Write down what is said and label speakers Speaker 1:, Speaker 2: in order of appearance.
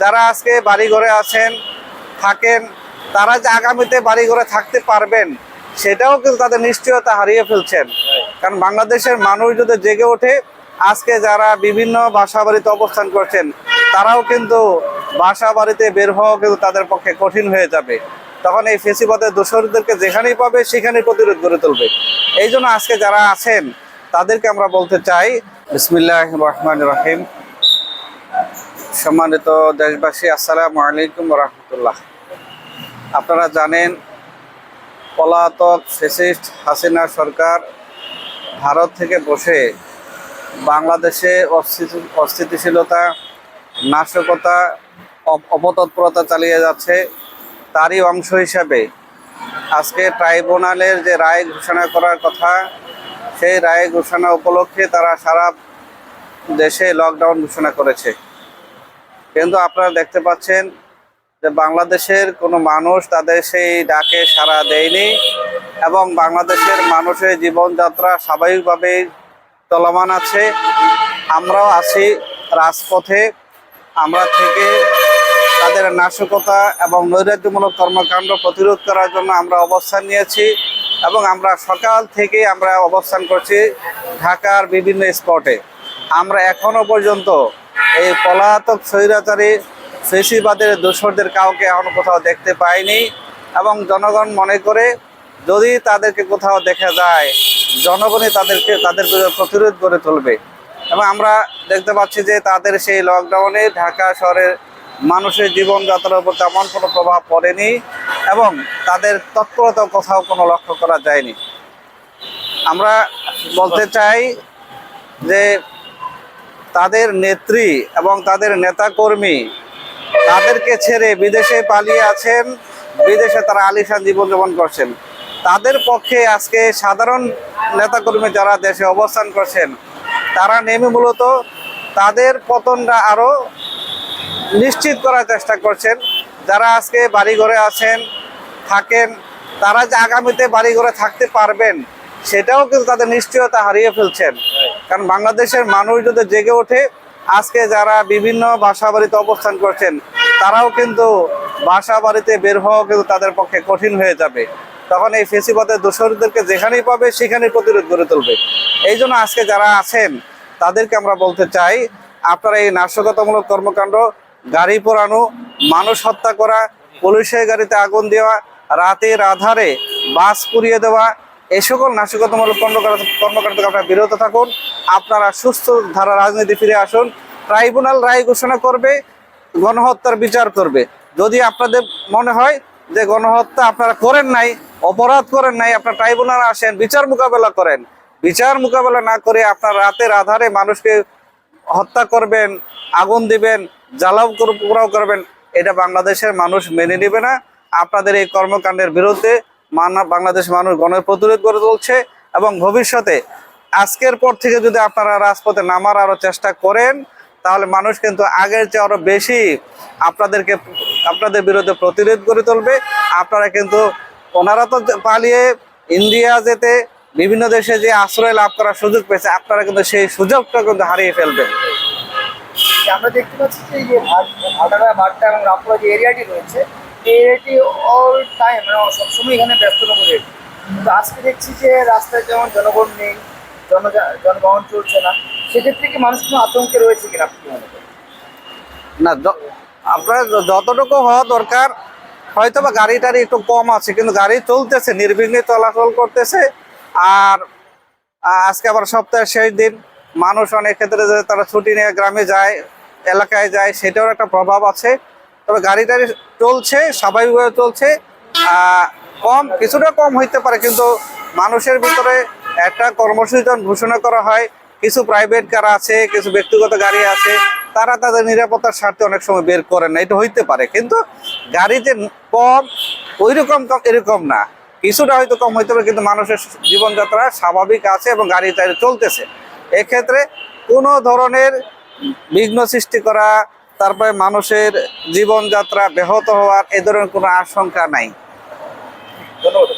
Speaker 1: যারা আজকে বাড়ি ঘরে আছেন, থাকেন, তারা যে আগামীতে বাড়ি ঘরে থাকতে পারবেন, সেটাও কিন্তু তাদের নিশ্চয়তা হারিয়ে ফেলছেন। কারণ বাংলাদেশের মানুষ যদি জেগে ওঠে, আজকে যারা বিভিন্ন বাসা বাড়িতে অবস্থান করছেন, তারাও কিন্তু বাসা বাড়িতে বের হওয়া কিন্তু তাদের পক্ষে কঠিন হয়ে যাবে। তখন এই ফেসিবাদের দোষরদেরকে যেখানেই পাবে, সেখানেই প্রতিরোধ গড়ে তুলবে। এই জন্য আজকে যারা আছেন, তাদেরকে আমরা বলতে চাই বিসমিল্লাহ রহমান রহিম। সম্মানিত দেশবাসী, আসসালামু আলাইকুম রহমতুল্লাহ। আপনারা জানেন, পলাতক ফেসিস্ট হাসিনা সরকার ভারত থেকে বসে বাংলাদেশে অস্থিতিশীলতা, নাশকতা অপ- অপতৎপরতা চালিয়ে যাচ্ছে। তারই অংশ হিসাবে আজকে ট্রাইব্যুনালের যে রায় ঘোষণা করার কথা, সেই রায় ঘোষণা উপলক্ষে তারা সারা দেশে লকডাউন ঘোষণা করেছে। কিন্তু আপনারা দেখতে পাচ্ছেন যে বাংলাদেশের কোনো মানুষ তাদের সেই ডাকে সাড়া দেয়নি এবং বাংলাদেশের মানুষের জীবনযাত্রা স্বাভাবিকভাবেই চলমান আছে। আমরাও আছি রাজপথে। আমরা থেকে তাদের নাশকতা এবং নৈরাজ্যমূলক কর্মকাণ্ড প্রতিরোধ করার জন্য আমরা অবস্থান নিয়েছি এবং আমরা সকাল থেকে আমরা অবস্থান করছি ঢাকার বিভিন্ন স্পটে। আমরা এখনও পর্যন্ত এই পলাতক স্বৈরাচারী ফেসিবাদের দোসরদের কাউকে এখনও কোথাও দেখতে পাইনি এবং জনগণ মনে করে যদি তাদেরকে কোথাও দেখা যায়, জনগণই তাদেরকে তাদের প্রতিরোধ করে তুলবে। এবং আমরা দেখতে পাচ্ছি যে তাদের সেই লকডাউনে ঢাকা শহরের মানুষের জীবনযাত্রার উপর তেমন কোনো প্রভাব পড়েনি এবং তাদের তৎপরতা কোথাও কোনো লক্ষ্য করা যায়নি। আমরা বলতে চাই যে তাদের নেত্রী এবং তাদের নেতাকর্মী তাদেরকে ছেড়ে বিদেশে পালিয়ে আছেন। বিদেশে তারা আলিশান জীবনযাপন করছেন। তাদের পক্ষে আজকে সাধারণ নেতাকর্মী যারা দেশে অবস্থান করছেন, তারা নেমে মূলত তাদের পতনটা আরও নিশ্চিত করার চেষ্টা করছেন। যারা আজকে বাড়িঘরে আছেন, থাকেন, তারা যে আগামীতে বাড়িঘরে থাকতে পারবেন, সেটাও কিন্তু তাদের নিশ্চয়তা হারিয়ে ফেলছেন। কারণ বাংলাদেশের মানুষ যদি জেগে ওঠে, আজকে যারা বিভিন্ন বাসা বাড়িতে অবস্থান করছেন, তারাও কিন্তু বাসা বাড়িতে বের হওয়া কিন্তু তাদের পক্ষে কঠিন হয়ে যাবে। তখন এই ফেসিবাদের দোষরদেরকে যেখানেই পাবে, সেখানেই প্রতিরোধ গড়ে তুলবে। এই জন্য আজকে যারা আছেন, তাদেরকে আমরা বলতে চাই, আপনারা এই নাশকতামূলক কর্মকাণ্ড, গাড়ি পোড়ানো, মানুষ হত্যা করা, পুলিশের গাড়িতে আগুন দেওয়া, রাতের আধারে বাস পুড়িয়ে দেওয়া এই সকল নাশকতামূলক কর্মকাণ্ড কর্মকাণ্ড থেকে আপনারা বিরত থাকুন। আপনারা সুস্থ ধারা রাজনীতি ফিরে আসুন। ট্রাইব্যুনাল রায় ঘোষণা করবে, গণহত্যার বিচার করবে। যদি আপনাদের মনে হয় যে গণহত্যা আপনারা করেন নাই, অপরাধ করেন নাই, আপনার ট্রাইব্যুনাল আসেন, বিচার মোকাবেলা করেন। বিচার মোকাবেলা না করে আপনার রাতের আধারে মানুষকে হত্যা করবেন, আগুন দিবেন, জ্বালাও করবেন, এটা বাংলাদেশের মানুষ মেনে নেবে না। আপনাদের এই কর্মকাণ্ডের বিরুদ্ধে মানা বাংলাদেশ মানুষ গণের প্রতিরোধ গড়ে তুলছে এবং ভবিষ্যতে আজকের পর থেকে যদি আপনারা রাজপথে নামার আরও চেষ্টা করেন, তাহলে মানুষ কিন্তু আগের চেয়ে আরও বেশি আপনাদেরকে আপনাদের বিরুদ্ধে প্রতিরোধ গড়ে তুলবে। আপনারা কিন্তু ওনারা তো পালিয়ে ইন্ডিয়া যেতে, বিভিন্ন দেশে যে আশ্রয় লাভ করার সুযোগ পেয়েছে, আপনারা কিন্তু সেই সুযোগটা কিন্তু হারিয়ে ফেলবেন।
Speaker 2: আমরা দেখতে পাচ্ছি যে ভাটারা বাড্ডা এবং রামপুরা যে এরিয়াটি রয়েছে এই অল টাইম মানে সবসময় এখানে ব্যস্ততা করে কিন্তু আজকে দেখছি যে রাস্তায় যেমন জনগণ নেই জন জনবহন চলছে না, সেক্ষেত্রে কি মানুষ কোনো আতঙ্কে রয়েছে কিনা আপনি মনে
Speaker 1: না আপনার যতটুকু হওয়া দরকার হয়তো বা গাড়ি টাড়ি একটু কম আছে, কিন্তু গাড়ি চলতেছে, নির্বিঘ্নে চলাচল করতেছে, আর আজকে আবার সপ্তাহের শেষ দিন, মানুষ অনেক ক্ষেত্রে তারা ছুটি নিয়ে গ্রামে যায়, এলাকায় যায় সেটাও একটা প্রভাব আছে। তবে গাড়ি টাড়ি চলছে, স্বাভাবিকভাবে চলছে। কম, কিছুটা কম হইতে পারে, কিন্তু মানুষের ভিতরে একটা কর্মসূচি ঘোষণা করা হয়, কিছু প্রাইভেট কার আছে, কিছু ব্যক্তিগত গাড়ি আছে, তারা তাদের নিরাপত্তার স্বার্থে অনেক সময় বের করেন না। এটা হইতে পারে, কিন্তু গাড়ি যে কম ওই রকম কম এরকম না। কিছুটা হয়তো কম হইতে পারে, কিন্তু মানুষের জীবনযাত্রা স্বাভাবিক আছে এবং গাড়ি চলতেছে। এক্ষেত্রে কোনো ধরনের বিঘ্ন সৃষ্টি করা তারপরে মানুষের জীবনযাত্রা ব্যাহত হওয়ার এ ধরনের কোনো আশঙ্কা নাই।
Speaker 2: ধন্যবাদ।